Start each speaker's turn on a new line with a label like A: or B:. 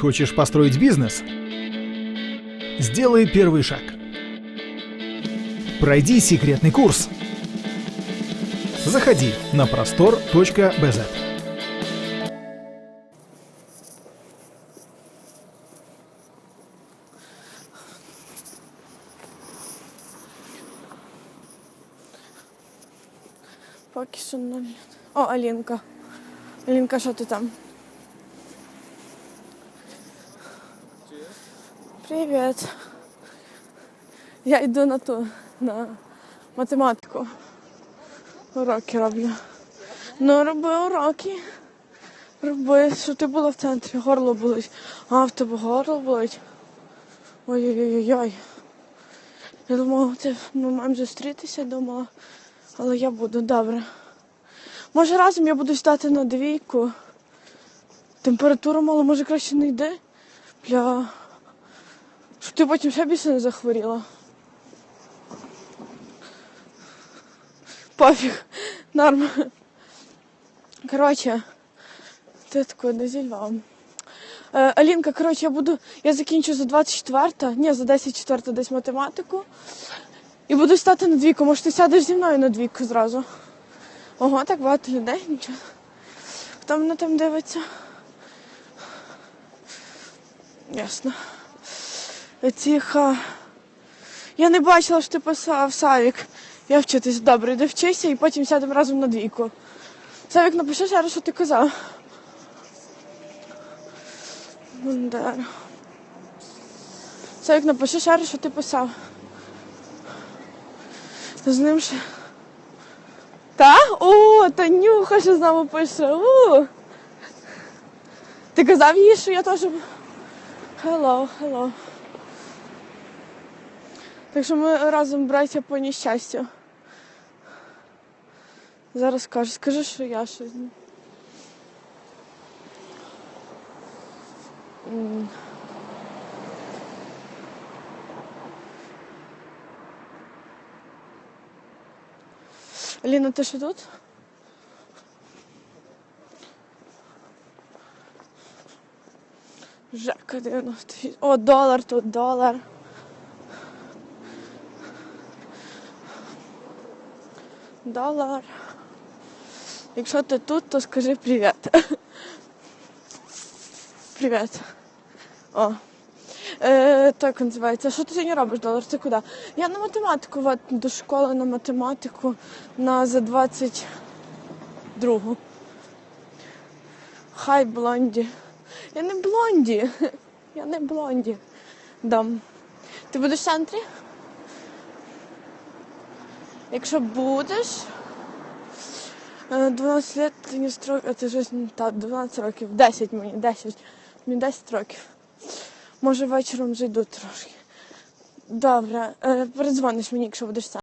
A: Хочешь построить бизнес? Сделай первый шаг. Пройди секретный курс. Заходи на простор.бз.
B: Поки що нуль. О, Алінка. Алінка, що ти там? Привіт. Я йду на ту, на математику. Уроки роблю. Ну, роби уроки. Роби, що ти була в центрі, горло болить. А, в тебе горло болить. Ой-ой-ой-ой. Я думала, ти, ми маємо зустрітися, думала. Але я буду, добре. Може разом я буду стати на двійку. Температура мало, може краще не йди. Бля. Щоб ти потім ще більше не захворіла. Пофіг. Норм. Коротше, ти тако не зі. Е, Алінка, коротше, я буду. Я закінчу за 24, ні, за 10 четверта десь математику. І буду стати на двійку. Може, ти сядеш зі мною на двійку зразу. Ого, так багато людей, нічого. Хто мене там дивиться? Ясно. Тихо. Я не бачила, що ти писав Савік. Я вчитись добре, де вчися і потім сядемо разом на двійку. Савік, напиши ще що ти казав. Бандера. Савік, напиши ще що ти писав. З ним ще. Та? О, Танюха ще з нами пише. У. Ти казав їй, що я теж. Hello, hello. Так що ми разом браття по нещастю. Зараз скажу, скажи, що я щось. М. Аліна, ти що тут? Жека 96. О, долар тут, долар. Долар. Якщо ти тут, то скажи привіт. Привіт. О. Е, так називається. Що ти сьогодні робиш, долар? Ти куди? Я на математику, от, до школи на математику на за 22. Хай блонді. Я не блонді. Я не блонді. Дам. Ти будеш в центрі? Якщо будеш. е, 12 лет, ти не строк, а ти щось не та 12 років, 10 мені, 10. Мені 10 років. Може вечором зайду трошки. Добре, е, передзвониш мені, якщо будеш сам.